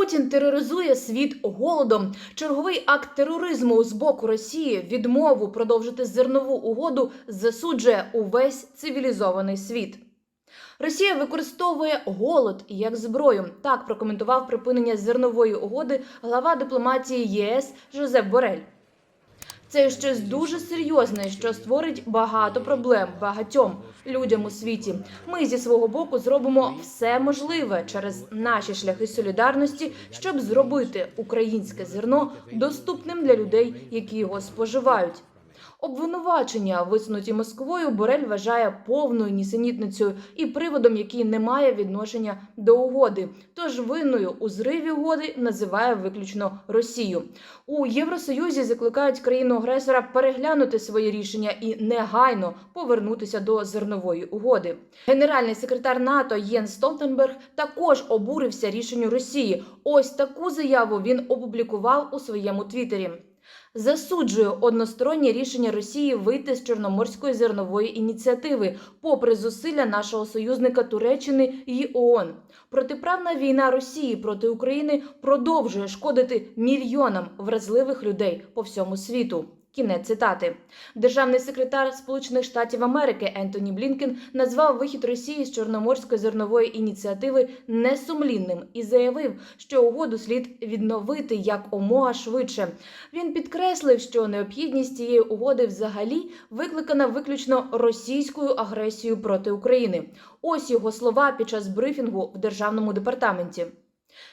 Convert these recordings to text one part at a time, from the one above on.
Путін тероризує світ голодом. Черговий акт тероризму з боку Росії відмову продовжити зернову угоду засуджує увесь цивілізований світ. Росія використовує голод як зброю. Так прокоментував припинення зернової угоди глава дипломатії ЄС Жозеп Борель. Це щось дуже серйозне, що створить багато проблем багатьом людям у світі. Ми зі свого боку зробимо все можливе через наші шляхи солідарності, щоб зробити українське зерно доступним для людей, які його споживають. Обвинувачення, висунуті Москвою, Борель вважає повною нісенітницею і приводом, який не має відношення до угоди. Тож винною у зриві угоди називає виключно Росію. У Євросоюзі закликають країну-агресора переглянути свої рішення і негайно повернутися до зернової угоди. Генеральний секретар НАТО Єн Столтенберг також обурився рішенню Росії. Ось таку заяву він опублікував у своєму твіттері. Засуджую одностороннє рішення Росії вийти з Чорноморської зернової ініціативи, попри зусилля нашого союзника Туреччини і ООН. Протиправна війна Росії проти України продовжує шкодити мільйонам вразливих людей по всьому світу. Кінець цитати. Державний секретар Сполучених Штатів Америки Ентоні Блінкен назвав вихід Росії з Чорноморської зернової ініціативи несумлінним і заявив, що угоду слід відновити як омога швидше. Він підкреслив, що необхідність цієї угоди взагалі викликана виключно російською агресією проти України. Ось його слова під час брифінгу в державному департаменті.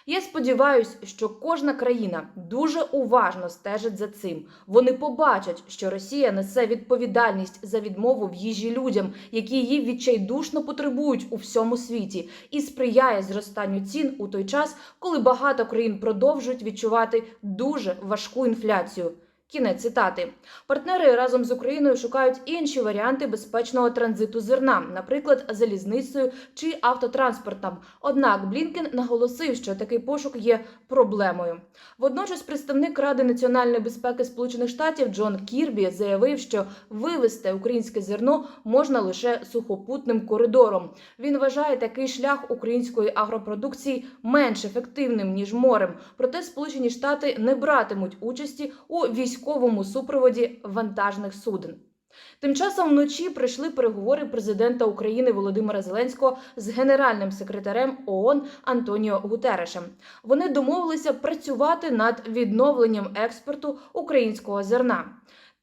Я сподіваюся, що кожна країна дуже уважно стежить за цим. Вони побачать, що Росія несе відповідальність за відмову в їжі людям, які її відчайдушно потребують у всьому світі, і сприяє зростанню цін у той час, коли багато країн продовжують відчувати дуже важку інфляцію. Кінець цитати. Партнери разом з Україною шукають інші варіанти безпечного транзиту зерна, наприклад, залізницею чи автотранспортом. Однак Блінкен наголосив, що такий пошук є проблемою. Водночас, представник Ради національної безпеки Сполучених Штатів Джон Кірбі заявив, що вивезти українське зерно можна лише сухопутним коридором. Він вважає такий шлях української агропродукції менш ефективним ніж морем. Проте Сполучені Штати не братимуть участі у військовому супроводі вантажних суден. Тим часом вночі прийшли переговори президента України Володимира Зеленського з генеральним секретарем ООН Антоніо Гутерешем. Вони домовилися працювати над відновленням експорту українського зерна.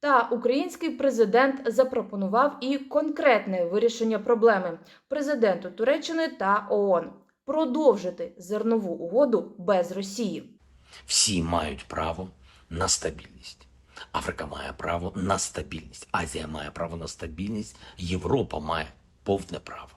Та український президент запропонував і конкретне вирішення проблеми президенту Туреччини та ООН продовжити зернову угоду без Росії. Всі мають право на стабільність. Африка має право на стабільність. Азія має право на стабільність. Європа має повне право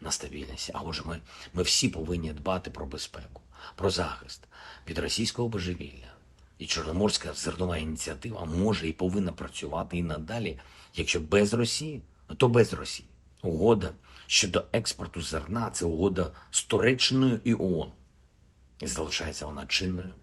на стабільність. А отже, ми, ми всі повинні дбати про безпеку, про захист від російського божевілля. І Чорноморська зернова ініціатива може і повинна працювати і надалі. Якщо без Росії, ну, то без Росії. Угода щодо експорту зерна це угода з Туреччиною і ООН. І залишається вона чинною